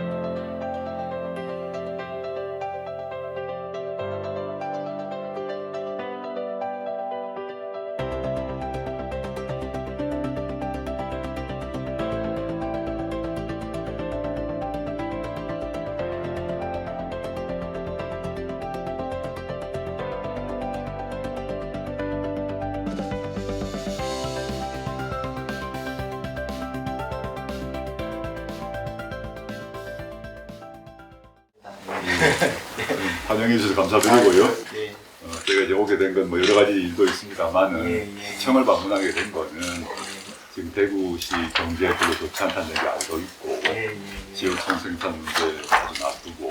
you 환영해 주셔서 감사드리고요. 예. 어, 제가 이제 오게 된 건 뭐 여러 가지 일도 있습니다만은 예, 예. 시청을 방문하게 된 거는 지금 대구시 경제에 별로 좋지 않다는 얘기 알고 있고 예, 예, 예. 지역청 생산 문제 아주 나쁘고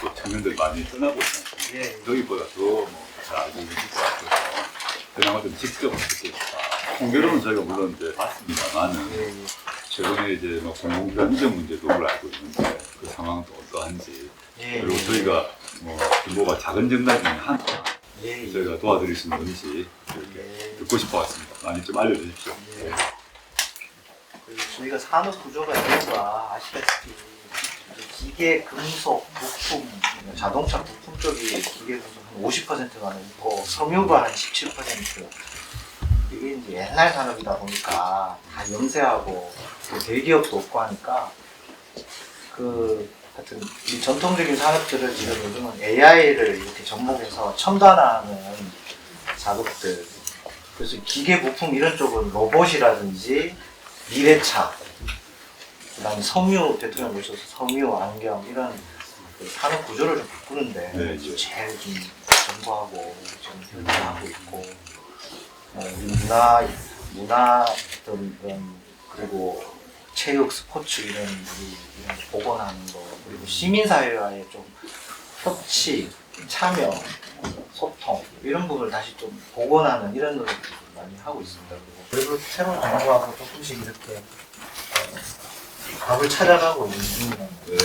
또 청년들 많이 떠나고 있습니다. 예. 저기보다 더잘 알고 계실 것 같아서 그나마 좀 직접 싶다. 통계로는 저희가 물론 이제 봤습니다만은 예, 예. 최근에 이제 뭐 이전 문제도 를 알고 있는데 그 상황도 어떠한지 예, 그리고 예. 저희가 뭐 규모가 작은 정당 중에 하나 예, 예. 저희가 도와드릴 수 있는지 이렇게 예. 듣고 싶어 왔습니다. 많이 좀 알려주십시오. 예. 그리고 저희가 산업 구조가 이유가 아시다시피 기계, 금속, 부품, 자동차 부품 쪽이 기계 금속 한 50%가 넘고 섬유가 한 17%. 이게 이제 옛날 산업이다 보니까 다 영세하고 그 대기업도 없고 하니까 그 하여튼 이 전통적인 산업들을 지금 요즘은 AI를 이렇게 접목해서 첨단화하는 작업들 그래서 기계 부품 이런 쪽은 로봇이라든지 미래차 그다음에 섬유 대통령 모셔서 섬유 안경 이런 그 산업 구조를 좀 바꾸는데 네, 이제. 제일 좀 전부하고 좀 변화하고 있고 어, 문화 문화 어떤 이런 그리고 체육 스포츠 이런 우리 이런 거 복원하는 시민사회와의 좀 협치 참여 소통 이런 부분을 다시 좀 복원하는 이런 노력을 많이 하고 있습니다. 그리고 새로운 정부하고 조금씩 이렇게 어, 밥을 찾아가고 있는 중이라는 네.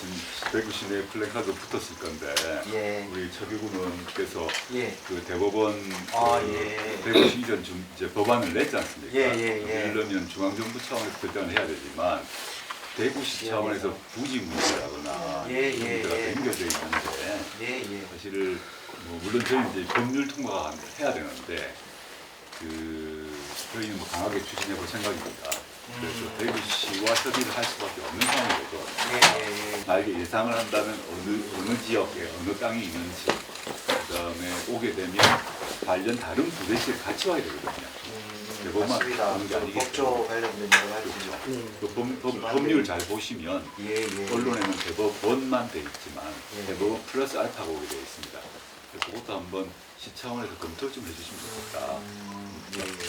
지금 대구 시내에 플랜카드 붙었을 건데 예, 우리 최기군은께서 예, 그 대법원 아, 그 예. 대구시 이전 중 이제 법안을 냈지 않습니까? 예, 예, 예. 이러면 중앙정부 차원에서 결정을 해야 되지만 대구시 예, 차원에서 부지 문제라거나 예, 이런 예, 문제가 예. 연결되어 있는데 예, 예. 사실 뭐 물론 저희는 이제 법률 통과가 해야 되는데 그 저희는 뭐 강하게 추진해 볼 생각입니다. 그래서 음. 대구시와 협의를 할 수밖에 없는 상황이거든. 예, 예, 예. 만약에 예상을 한다면 어느 어느 지역에 어느 땅이 있는지 그다음에 오게 되면 관련 다른 부대시에 같이 와야 되거든요. 음, 맞습니다. 법조 관련된 여러 가지. 그렇죠. 음. 그 법, 법, 법률 잘 보시면 예, 예. 언론에는 대법원만 돼 있지만 예. 대법원 플러스 알파가 오게 되어 있습니다. 그래서 그것도 한번 시 차원에서 검토 좀 해주시면 좋겠다. 음, 예, 예.